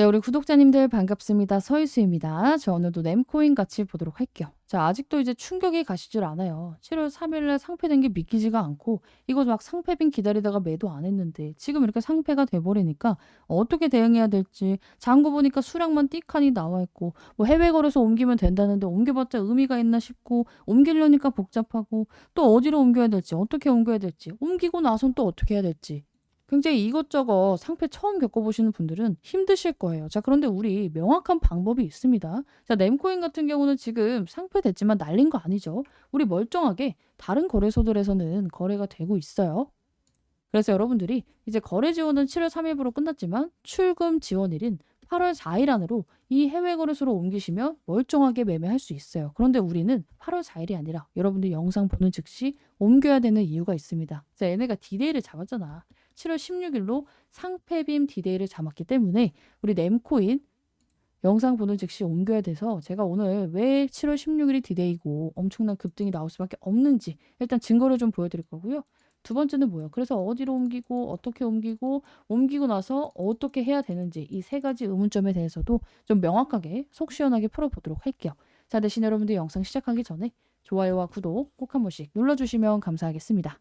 네, 우리 구독자님들 반갑습니다. 서희수입니다. 저 오늘도 램코인 같이 보도록 할게요. 자, 아직도 이제 충격이 가시질 않아요. 7월 3일날 상패된 게 믿기지가 않고 이거 막 상패빈 기다리다가 매도 안 했는데 지금 이렇게 상패가 돼버리니까 어떻게 대응해야 될지 장고 보니까 수량만 띠칸이 나와 있고 뭐 해외 거래소 옮기면 된다는데 옮겨봤자 의미가 있나 싶고 옮기려니까 복잡하고 또 어디로 옮겨야 될지 어떻게 옮겨야 될지 옮기고 나선 또 어떻게 해야 될지 굉장히 이것저것 상패 처음 겪어보시는 분들은 힘드실 거예요. 자, 그런데 우리 명확한 방법이 있습니다. 자, 램코인 같은 경우는 지금 상패 됐지만 날린 거 아니죠. 우리 멀쩡하게 다른 거래소들에서는 거래가 되고 있어요. 그래서 여러분들이 이제 거래 지원은 7월 3일부로 끝났지만 출금 지원일인 8월 4일 안으로 이 해외 거래소로 옮기시면 멀쩡하게 매매할 수 있어요. 그런데 우리는 8월 4일이 아니라 여러분들 영상 보는 즉시 옮겨야 되는 이유가 있습니다. 자, 얘네가 디데이를 잡았잖아. 7월 16일로 상패빔 디데이를 잡았기 때문에 우리 램코인 영상 보는 즉시 옮겨야 돼서 제가 오늘 왜 7월 16일이 디데이고 엄청난 급등이 나올 수밖에 없는지 일단 증거를 좀 보여드릴 거고요. 두 번째는 뭐예요? 그래서 어디로 옮기고 어떻게 옮기고 옮기고 나서 어떻게 해야 되는지 이 세 가지 의문점에 대해서도 좀 명확하게 속 시원하게 풀어보도록 할게요. 자 대신 여러분들 영상 시작하기 전에 좋아요와 구독 꼭 한 번씩 눌러주시면 감사하겠습니다.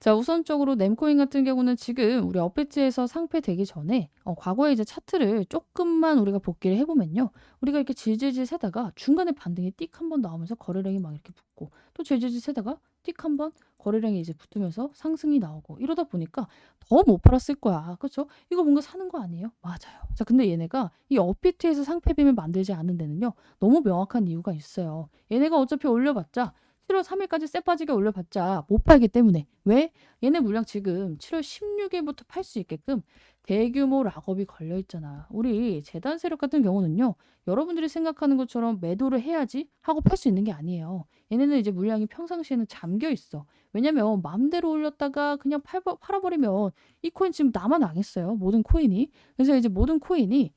자, 우선적으로 램코인 같은 경우는 지금 우리 업배지에서 상패되기 전에 어, 과거에 이제 차트를 조금만 우리가 복기를 해보면요. 우리가 이렇게 질질질 세다가 중간에 반등이 띡 한 번 나오면서 거래량이 막 이렇게 붙고 또 질질질 세다가 띡 한 번 거래량이 이제 붙으면서 상승이 나오고 이러다 보니까 더 못 팔았을 거야. 그렇죠? 이거 뭔가 사는 거 아니에요? 맞아요. 자, 근데 얘네가 이 업비트에서 상패빔을 만들지 않는 데는요. 너무 명확한 이유가 있어요. 얘네가 어차피 올려봤자 7월 3일까지 쎄 빠지게 올려봤자 못 팔기 때문에 왜? 얘네 물량 지금 7월 16일부터 팔 수 있게끔 대규모 락업이 걸려 있잖아. 우리 재단 세력 같은 경우는요. 여러분들이 생각하는 것처럼 매도를 해야지 하고 팔 수 있는 게 아니에요. 얘네는 이제 물량이 평상시에는 잠겨 있어. 왜냐면 마음대로 올렸다가 그냥 팔, 팔아버리면 이 코인 지금 나만 앙했어요. 모든 코인이. 그래서 이제 모든 코인이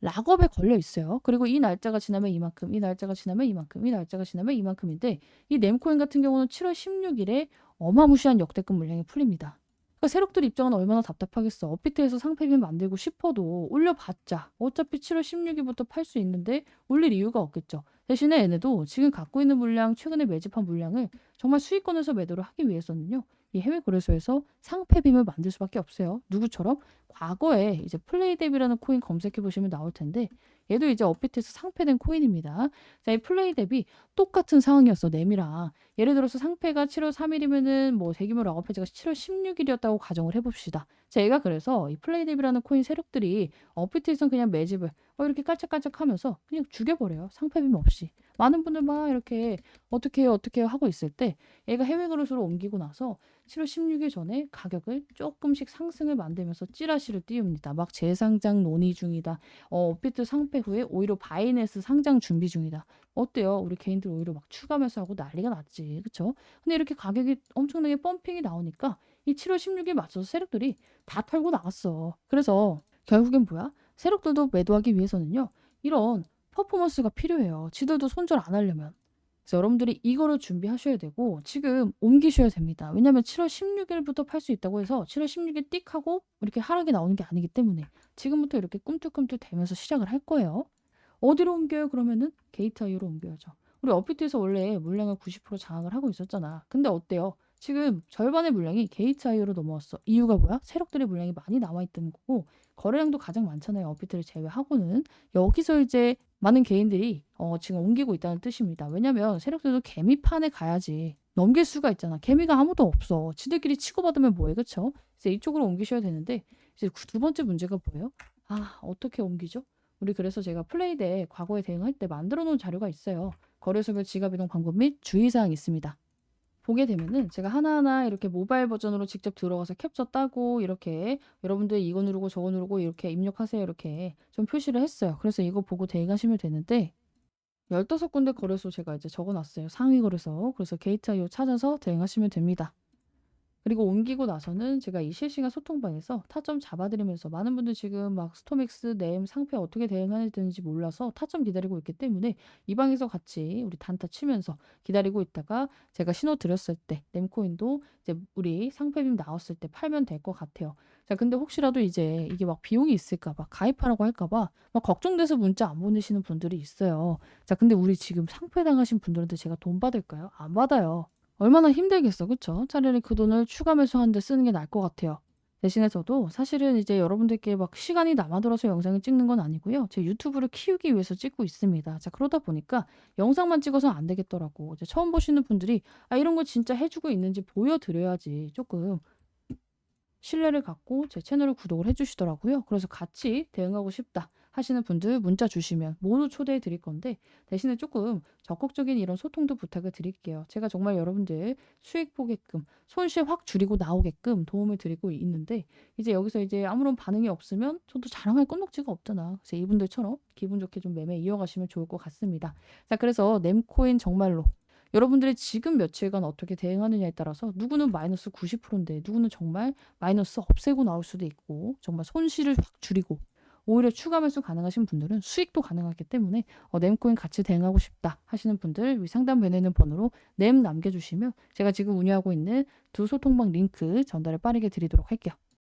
락업에 걸려 있어요. 그리고 이 날짜가 지나면 이만큼, 이 날짜가 지나면 이만큼, 이 날짜가 지나면 이만큼인데 이 램코인 같은 경우는 7월 16일에 어마무시한 역대급 물량이 풀립니다. 그러니까 세력들 입장은 얼마나 답답하겠어. 업비트에서 상패빈 만들고 싶어도 올려봤자 어차피 7월 16일부터 팔 수 있는데 올릴 이유가 없겠죠. 대신에 얘네도 지금 갖고 있는 물량, 최근에 매집한 물량을 정말 수익권에서 매도를 하기 위해서는요. 이 해외 거래소에서 상패빔을 만들 수밖에 없어요. 누구처럼 과거에 이제 플레이뎁이라는 코인 검색해 보시면 나올 텐데 얘도 이제 업비트에서 상패된 코인입니다. 자, 이 플레이뎁이 똑같은 상황이었어, 램이랑. 예를 들어서 상패가 7월 3일이면은 뭐 대규모 락업 해지가 7월 16일이었다고 가정을 해봅시다. 자, 얘가 그래서 이 플레이뎁이라는 코인 세력들이 업비트에서 그냥 매집을 어, 이렇게 깔짝깔짝 하면서 그냥 죽여버려요. 상패빔 없이. 많은 분들 막 이렇게 어떻게 해요, 어떻게 해요 하고 있을 때 얘가 해외 거래소로 옮기고 나서 7월 16일 전에 가격을 조금씩 상승을 만들면서 찌라 시를 띄웁니다. 막 재상장 논의 중이다. 어, 업비트 상패 후에 오히려 바이낸스 상장 준비 중이다. 어때요? 우리 개인들 오히려 막 추가 매수하고 난리가 났지. 그쵸? 근데 이렇게 가격이 엄청나게 펌핑이 나오니까 이 7월 16일 맞춰서 세력들이 다 털고 나갔어. 그래서 결국엔 뭐야? 세력들도 매도하기 위해서는요. 이런 퍼포먼스가 필요해요. 지들도 손절 안 하려면. 그래서 여러분들이 이거를 준비하셔야 되고 지금 옮기셔야 됩니다. 왜냐하면 7월 16일부터 팔 수 있다고 해서 7월 16일 띡 하고 이렇게 하락이 나오는 게 아니기 때문에 지금부터 이렇게 꿈틀꿈틀 대면서 시작을 할 거예요. 어디로 옮겨요? 그러면은 게이트 아이로 옮겨야죠. 우리 업비트에서 원래 물량을 90% 장악을 하고 있었잖아. 근데 어때요? 지금 절반의 물량이 게이트 아이오로 넘어왔어. 이유가 뭐야? 세력들의 물량이 많이 남아있다는 거고 거래량도 가장 많잖아요. 업비트를 제외하고는 여기서 이제 많은 개인들이 어, 지금 옮기고 있다는 뜻입니다. 왜냐면 세력들도 개미판에 가야지 넘길 수가 있잖아. 개미가 아무도 없어. 지들끼리 치고받으면 뭐해, 그쵸? 이제 이쪽으로 옮기셔야 되는데 이제 두 번째 문제가 뭐예요? 아 어떻게 옮기죠? 우리 그래서 제가 플레이대 과거에 대응할 때 만들어 놓은 자료가 있어요. 거래소별 지갑 이동 방법 및 주의사항이 있습니다. 보게 되면은 제가 하나하나 이렇게 모바일 버전으로 직접 들어가서 캡처 따고 이렇게 여러분들 이거 누르고 저거 누르고 이렇게 입력하세요 이렇게 좀 표시를 했어요. 그래서 이거 보고 대응하시면 되는데 15군데 거래소 제가 이제 적어놨어요. 상위 거래소. 그래서 게이트.io 찾아서 대응하시면 됩니다. 그리고 옮기고 나서는 제가 이 실시간 소통방에서 타점 잡아드리면서 많은 분들 지금 막 스토맥스, 램, 상패 어떻게 대응해야 되는지 몰라서 타점 기다리고 있기 때문에 이 방에서 같이 우리 단타 치면서 기다리고 있다가 제가 신호 드렸을 때 램코인도 이제 우리 상패빔 나왔을 때 팔면 될 것 같아요. 자, 근데 혹시라도 이제 이게 막 비용이 있을까 봐 가입하라고 할까 봐 막 걱정돼서 문자 안 보내시는 분들이 있어요. 자, 근데 우리 지금 상패 당하신 분들한테 제가 돈 받을까요? 안 받아요. 얼마나 힘들겠어, 그쵸? 차라리 그 돈을 추가 매수하는 데 쓰는 게 나을 것 같아요. 대신에 저도 사실은 이제 여러분들께 막 시간이 남아들어서 영상을 찍는 건 아니고요. 제 유튜브를 키우기 위해서 찍고 있습니다. 자, 그러다 보니까 영상만 찍어서 안 되겠더라고. 이제 처음 보시는 분들이 아, 이런 거 진짜 해주고 있는지 보여드려야지 조금 신뢰를 갖고 제 채널을 구독을 해주시더라고요. 그래서 같이 대응하고 싶다 하시는 분들 문자 주시면 모두 초대해 드릴 건데 대신에 조금 적극적인 이런 소통도 부탁을 드릴게요. 제가 정말 여러분들 수익 보게끔 손실 확 줄이고 나오게끔 도움을 드리고 있는데 이제 여기서 이제 아무런 반응이 없으면 저도 자랑할 건덕지가 없잖아. 그래서 이분들처럼 기분 좋게 좀 매매 이어가시면 좋을 것 같습니다. 자, 그래서 nem코인 정말로 여러분들이 지금 며칠간 어떻게 대응하느냐에 따라서 누구는 마이너스 90%인데 누구는 정말 마이너스 없애고 나올 수도 있고 정말 손실을 확 줄이고 오히려 추가 매수 가능하신 분들은 수익도 가능하기 때문에 어, nem코인 같이 대응하고 싶다 하시는 분들 위 상단 배에 있는 번호로 nem 남겨주시면 제가 지금 운영하고 있는 두 소통방 링크 전달을 빠르게 드리도록 할게요.